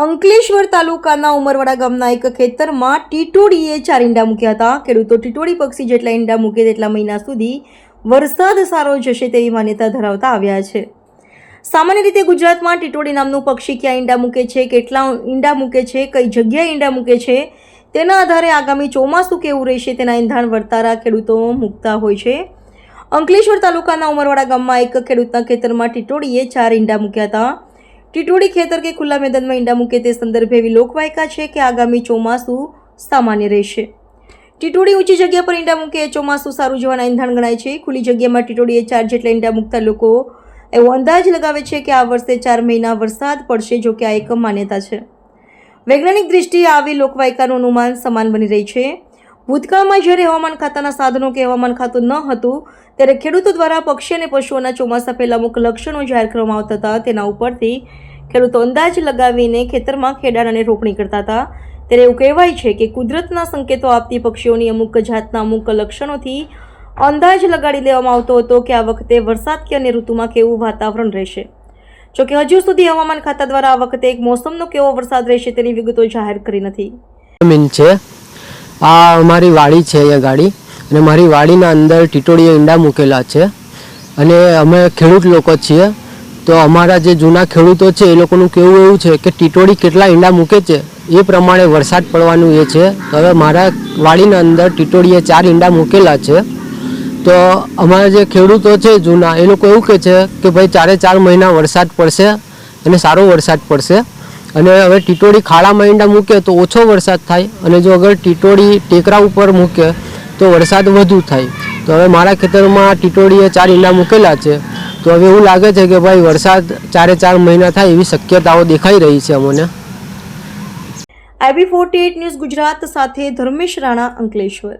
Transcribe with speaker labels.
Speaker 1: અંકલેશ્વર તાલુકાના ઉમરવાડા ગામના એક ખેતરમાં ટીટોડીએ ચાર ઈંડા મૂક્યા હતા. ખેડૂતો ટીટોડી પક્ષી જેટલા ઈંડા મૂકે તેટલા મહિના સુધી વરસાદ સારો જશે તેવી માન્યતા ધરાવતા આવ્યા છે. સામાન્ય રીતે ગુજરાતમાં ટીટોડી નામનું પક્ષી ક્યાં ઈંડા મૂકે છે, કેટલા ઈંડા મૂકે છે, કઈ જગ્યાએ ઈંડા મૂકે છે, તેના આધારે આગામી ચોમાસું કેવું રહેશે તેના ઈંધાણ વર્તારા ખેડૂતો મૂકતા હોય છે. અંકલેશ્વર તાલુકાના ઉમરવાડા ગામમાં એક ખેડૂતના ખેતરમાં ટીટોડીએ ચાર ઈંડા મૂક્યા હતા. ટીટોડી ખેતર કે ખુલ્લા મેદાનમાં ઈંડા મૂકે તે સંદર્ભે એવી લોકવાયકા છે કે આગામી ચોમાસું સામાન્ય રહેશે. ટીટોડી ઊંચી જગ્યા પર ઈંડા મૂકે એ ચોમાસું સારું જવાના ઈંધણ ગણાય છે. ખુલ્લી જગ્યામાં ટીટોડીએ ચાર જેટલા ઈંડા મૂકતા લોકો એવો અંદાજ લગાવે છે કે આ વર્ષે ચાર મહિના વરસાદ પડશે જો કે આ એક માન્યતા છે. વૈજ્ઞાનિક દૃષ્ટિએ આવી લોકવાયકાનું અનુમાન સમાન બની રહી છે. ભૂતકાળમાં જ્યારે હવામાન ખાતાના સાધનો કે હવામાન ખાતું ન હતું, ત્યારે ખેડૂતો દ્વારા પક્ષી અને પશુઓના ચોમાસા પહેલાં અમુક લક્ષણો જાહેર કરવામાં આવતા હતા. તેના ઉપરથી ખેડૂતો અંદાજ લગાવીને ખેતરમાં ખેડાણ રોપણી કરતા હતા. ત્યારે એવું કહેવાય છે કે કુદરતના સંકેતો આપતી પક્ષીઓની અમુક જાતના અમુક લક્ષણોથી અંદાજ લગાડી લેવામાં આવતો હતો કે આ વખતે વરસાદ કે અન્ય ઋતુમાં કેવું વાતાવરણ રહેશે. જોકે હજુ સુધી હવામાન ખાતા દ્વારા આ વખતે એક મોસમનો કેવો વરસાદ રહેશે તેની વિગતો જાહેર કરી નથી.
Speaker 2: જમીન છે. આ અમારી વાડી છે અહીંયા ગાડી. અને મારી વાડીના અંદર ટીટોળીએ ઈંડા મૂકેલા છે. અને અમે ખેડૂત લોકો છીએ. તો અમારા જે જૂના ખેડૂતો છે, એ લોકોનું કહેવું એવું છે કે ટીટોળી કેટલા ઈંડા મૂકે છે, એ પ્રમાણે વરસાદ પડવાનું એ છે. હવે મારા વાડીના અંદર ટીટોળીએ ચાર ઈંડા મૂકેલા છે. તો અમારા જે ખેડૂતો છે જૂના, એ લોકો એવું કહે છે કે ભાઈ ચારે ચાર મહિના વરસાદ પડશે અને સારો વરસાદ પડશે. અને હવે ટીટોળી ખાડામાં ઈંડા મૂકે તો ઓછો વરસાદ થાય અને જો અગર ટીટોળી ટેકરા ઉપર મૂકે તો વરસાદ વધુ થાય. તો હવે મારા ખેતરમાં ટીટોળીએ ચાર ઈંડા મૂકેલા છે. તો હવે એવું લાગે છે કે ભાઈ વરસાદ ચારે ચાર મહિના થાય એવી શક્યતાઓ દેખાઈ રહી છે અમને.
Speaker 1: આઈબી ફોર્ટી ન્યૂઝ ગુજરાત સાથે ધર્મેશ રાણા અંકલેશ્વર.